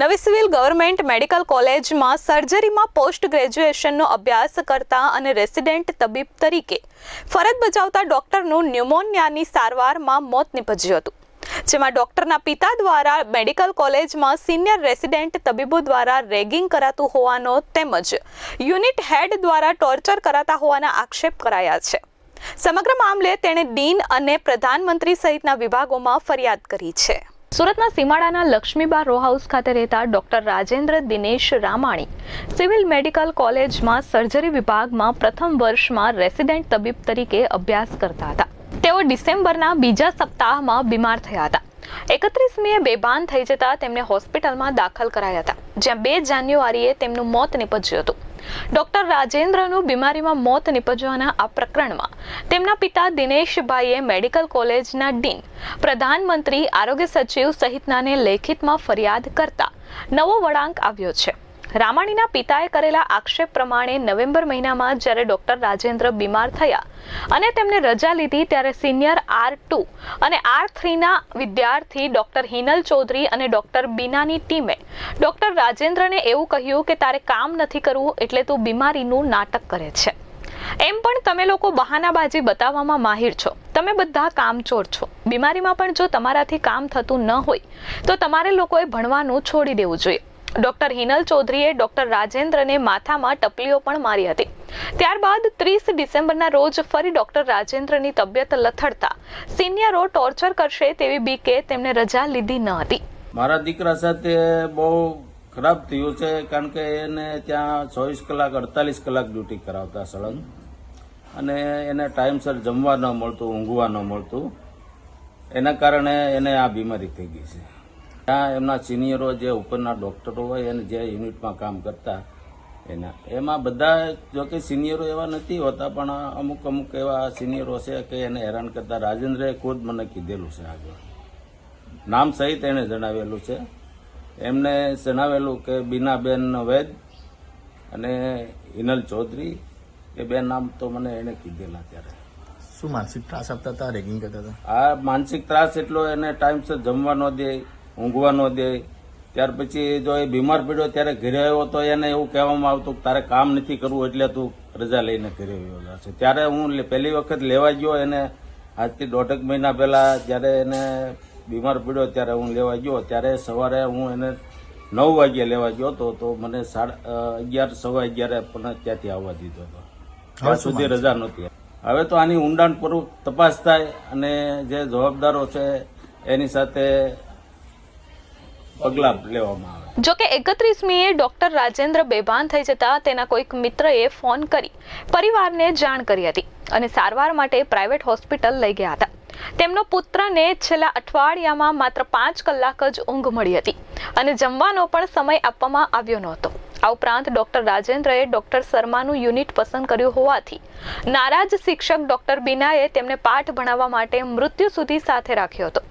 નવી civil government medical કોલેજમાં સર્જરીમાં post ગ્રેજ્યુએશનનો અભ્યાસ કરતા અને રેસિડેન્ટ તબીબ તરીકે ફરજ બજાવતા ડોક્ટરનું ન્યુમોનિયાની સારવારમાં મોત નિપજ્યું હતું, જેમાં ડોક્ટરના પિતા દ્વારા મેડિકલ કોલેજમાં સિનિયર રેસિડેન્ટ તબીબો દ્વારા રેગિંગ કરાતું હોવાનો તેમજ યુનિટ હેડ દ્વારા ટોર્ચર કરાતા હોવાના આક્ષેપ કરાયા છે. સમગ્ર મામલે તેણે ડીન અને પ્રધાનમંત્રી સહિતના વિભાગોમાં ફરિયાદ કરી છે. સુરતના સીમાડાના લક્ષ્મીબા રો હાઉસ ખાતે રહેતા doctor Rajendra Dinesh Ramani civil medical કોલેજમાં સર્જરી વિભાગમાં પ્રથમ વર્ષમાં રેસિડેન્ટ તબીબ તરીકે અભ્યાસ કરતા હતા. તેઓ ડિસેમ્બરના બીજા સપ્તાહમાં બીમાર થયા હતા. એકત્રીસમીએ બેભાન થઈ જતા તેમને હોસ્પિટલમાં દાખલ કરાયા હતા, જ્યાં બે જાન્યુઆરીએ તેમનું મોત નિપજ્યું હતું. ડોક્ટર રાજેન્દ્રનું બીમારીમાં મોત નિપજવાના આ પ્રકરણમાં તેમના પિતા દિનેશભાઈએ મેડિકલ કોલેજના ડીન, પ્રધાનમંત્રી આરોગ્ય સચિવ સહિતનાને લેખિતમાં ફરિયાદ કરતા નવો વળાંક આવ્યો છે. રામાણીના પિતાએ કરેલા આક્ષેપ પ્રમાણે નવેમ્બર મહિનામાં જ્યારે ડોક્ટર રાજેન્દ્ર બીમાર થયા અને તેમને રજા લીધી ત્યારે સિનિયર આર ટુ અને આર થ્રીના વિદ્યાર્થી ડોક્ટર હિનલ ચૌધરી અને ડોક્ટર બીનાની ટીમે ડોક્ટર રાજેન્દ્રને એવું કહ્યું કે તારે કામ નથી કરવું એટલે તું બીમારીનું નાટક કરે છે. એમ પણ તમે લોકો બહાનાબાજી બતાવવામાં માહિર છો. તમે બધા કામચોર છો. બીમારીમાં પણ જો તમારાથી કામ થતું ન હોય તો તમારે લોકોએ ભણવાનું છોડી દેવું જોઈએ. ડોક્ટર હિનલ ચૌધરીએ ડોક્ટર રાજેન્દ્રને માથામાં ટપલીઓ પણ મારી હતી. ત્યારબાદ ત્રીસ ડિસેમ્બરના રોજ ફરી ડોક્ટર રાજેન્દ્રની તબિયત લથડતા સિનિયરો ટોર્ચર કરશે તેવી બીકે તેમને રજા લીધી ન હતી. મારા દીકરા સાથે બહુ ખરાબ થયું છે કારણ કે એને ત્યાં ચોવીસ કલાક, અડતાલીસ કલાક ડ્યુટી કરાવતા સળંગ. અને એને ટાઈમસર જમવા ન મળતું, ઊંઘવા ન મળતું. એના કારણે એને આ બીમારી થઈ ગઈ છે. ત્યાં એમના સિનિયરો જે ઉપરના ડોક્ટરો હોય અને જે યુનિટમાં કામ કરતા એના એમાં બધા જોકે સિનિયરો એવા નથી હોતા પણ અમુક અમુક એવા સિનિયરો છે કે એને હેરાન કરતા. રાજેન્દ્રએ ખુદ મને કીધેલું છે આગળ. નામ સહિત એણે જણાવેલું છે. એમને જણાવેલું કે બીનાબેન વૈદ અને હિનલ ચૌધરી એ બે નામ તો મને એણે કીધેલા ત્યારે. શું માનસિક ત્રાસ આપતા હતા રેગિંગ કરતા હતા? આ માનસિક ત્રાસ એટલો એને ટાઈમસર જમવા ન દે ઊંઘવા ન દે. ત્યાર પછી જો એ બીમાર પડ્યો ત્યારે ઘરે આવ્યો તો એને એવું કહેવામાં આવતું કે તારે કામ નથી કરવું એટલે તું રજા લઈને ઘરે આવ્યો છે ત્યારે હું પહેલી વખત લેવા ગયો એને. આજથી દોઢેક મહિના પહેલાં જ્યારે એને બીમાર પડ્યો ત્યારે હું લેવા ગયો. ત્યારે સવારે હું એને નવ વાગ્યે લેવા ગયો તો તો મને સાડા અગિયાર સવા અગિયારે પણ ત્યાંથી આવવા દીધો હતો. ત્યાં સુધી રજા નહોતી. હવે તો આની ઊંડાણપૂર્વક તપાસ થાય અને જે જવાબદારો છે એની સાથે પગલાં લેવામાં આવે. જો કે એકત્રીસમીએ ડોક્ટર રાજેન્દ્ર બેભાન થઈ જતા તેના કોઈક મિત્રએ ફોન કરી, પરિવારને જાણ કરી હતી અને સારવાર માટે પ્રાઇવેટ હોસ્પિટલ લઈ ગયા હતા. તેમનો પુત્રને છેલ્લા અઠવાડિયામાં માત્ર પાંચ કલાક જ ઊંઘ મળી હતી અને જમવાનો પણ સમય આપવામાં આવ્યો નહોતો. આ ઉપરાંત ડોક્ટર રાજેન્દ્રએ ડોક્ટર શર્માનું યુનિટ પસંદ કર્યું હોવાથી નારાજ શિક્ષક ડોક્ટર બીનાએ તેમને પાઠ ભણાવવા માટે મૃત્યુ સુધી સાથે રાખ્યો હતો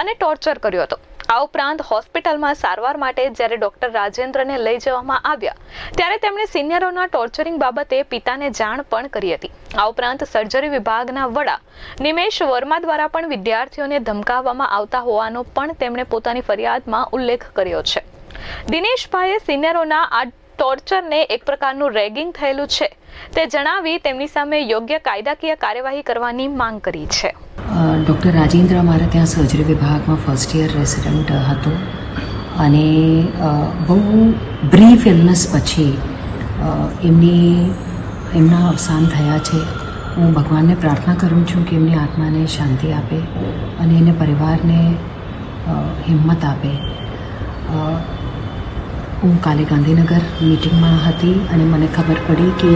અને ટોર્ચર કર્યો હતો. આ ઉપરાંત હોસ્પિટલમાં સારવાર માટે જ્યારે ડોક્ટર રાજેન્દ્રને લઈ જવામાં આવ્યા, ત્યારે તેમણે સિનિયરોના ટોર્ચરિંગ બાબતે પિતાને જાણ પણ કરી હતી. આ ઉપરાંત સર્જરી વિભાગના વડા નિમેશ વર્મા દ્વારા પણ વિદ્યાર્થીઓને ધમકાવવામાં આવતા હોવાનો પણ તેમણે પોતાની ફરિયાદમાં ઉલ્લેખ કર્યો છે. દિનેશભાઈએ સિનિયરોના આ ટોર્ચરને એક પ્રકારનું રેગિંગ થયેલું છે. તે જણાવી તેમની સામે યોગ્ય કાયદાકીય કાર્યવાહી કરવાની માંગ કરી છે. ડૉક્ટર રાજેન્દ્ર અમારા ત્યાં સર્જરી વિભાગમાં ફર્સ્ટ યર રેસિડન્ટ હતો. અને બહુ બ્રીફ ઇલનેસ પછી એમની, એમના અવસાન થયા છે. હું ભગવાનને પ્રાર્થના કરું છું કે એમની આત્માને શાંતિ આપે અને એને પરિવારને હિંમત આપે. હું કાલે ગાંધીનગર મિટિંગમાં હતી અને મને ખબર પડી કે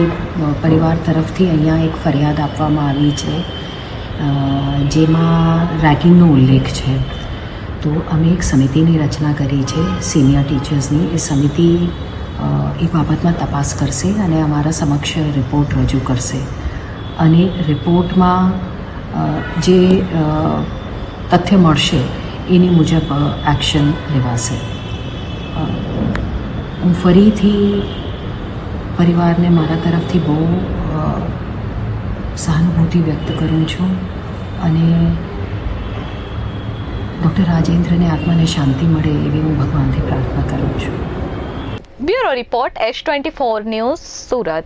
પરિવાર તરફથી અહીંયા એક ફરિયાદ આપવામાં આવી છે. જેમાં રેગિંગનો ઉલ્લેખ છે. તો અમે એક સમિતિની રચના કરી છે. સિનિયર ટીચર્સની એ સમિતિ એ બાબતમાં તપાસ કરશે અને અમારા સમક્ષ રિપોર્ટ રજૂ કરશે. અને રિપોર્ટમાં જે તથ્ય મળશે, એની મુજબ એક્શન લેવાશે. હું ફરીથી પરિવારને મારા તરફથી બહુ સહાનુભૂતિ વ્યક્ત કરું છું અને ડૉક્ટર રાજેન્દ્રને આત્માને શાંતિ મળે એવી હું ભગવાનથી પ્રાર્થના કરું છું. Bureau report, S twenty four news, Surat.